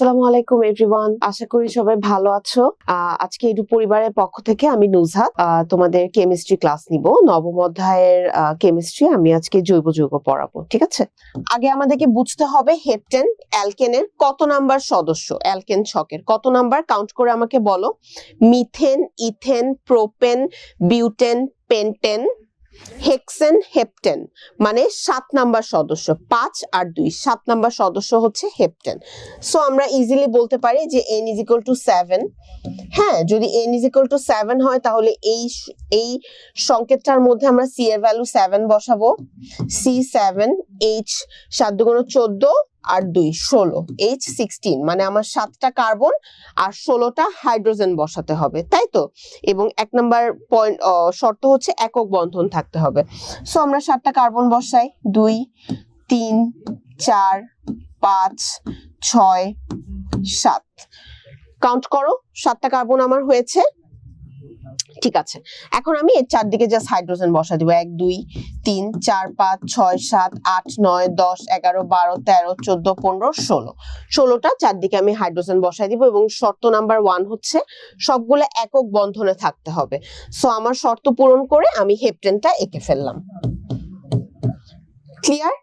আসসালামু আলাইকুম এভরিওয়ান আশা করি সবাই ভালো আছো। আজকে এডু পরিবারের পক্ষ থেকে আমি নুজহাত। তোমাদের কেমিস্ট্রি ক্লাস নিব। নবম অধ্যায়ের কেমিস্ট্রি আমি আজকে জৈব যৌগ পড়াবো, ঠিক আছে? আগে আমাদেরকে বুঝতে হবে হেপটেন, অ্যালকেনের কত নাম্বার সদস্য, অ্যালকেন ছকের কত নাম্বার? কাউন্ট করে আমাকে বলো। Methane, ethane, propane, butane, pentane hexane heptane মানে সাত নাম্বার সদস্য, পাঁচ আর দুই, সাত নাম্বার সদস্য হচ্ছে হেপটেন সো আমরা ইজিলি বলতে পারি যে n is equal to seven হ্যাঁ যদি n is equal to seven হয়, তাহলে এই এই সংকেতটার মধ্যে আমরা সি এর ভ্যালু সেভেন বসাবো। সি সেভেন এইচ সাত দুগুণ চোদ্দ আর দুই, ষোলো। এইচ সিক্সটিন মানে আমার সাতটা কার্বন আর ষোলোটা হাইড্রোজেন বসাতে হবে, তাই তো? এবং এক নম্বর পয়েন্ট শর্ত হচ্ছে একক বন্ধন থাকতে হবে। সো আমরা সাতটা কার্বন বসাই, দুই, তিন, চার, পাঁচ, ছয়, সাত। কাউন্ট করো, সাতটা কার্বন আমার হয়েছে ঠিক আছে। এখন আমি এর চারদিকে জাস্ট হাইড্রোজেন বসা দিব। এক, দুই, তিন, চার, পাঁচ, ছয়, সাত, আট, নয়, দশ, এগারো, বারো, তেরো, চোদ্দ, পনেরো, ষোলো। ষোলোটা চারদিকে আমি হাইড্রোজেন বসাই দিব এবং শর্ত নাম্বার ওয়ান হচ্ছে সবগুলো একক বন্ধনে থাকতে হবে। সো আমার শর্ত পূরণ করে আমি হেপটেনটা এঁকে ফেললাম। ক্লিয়ার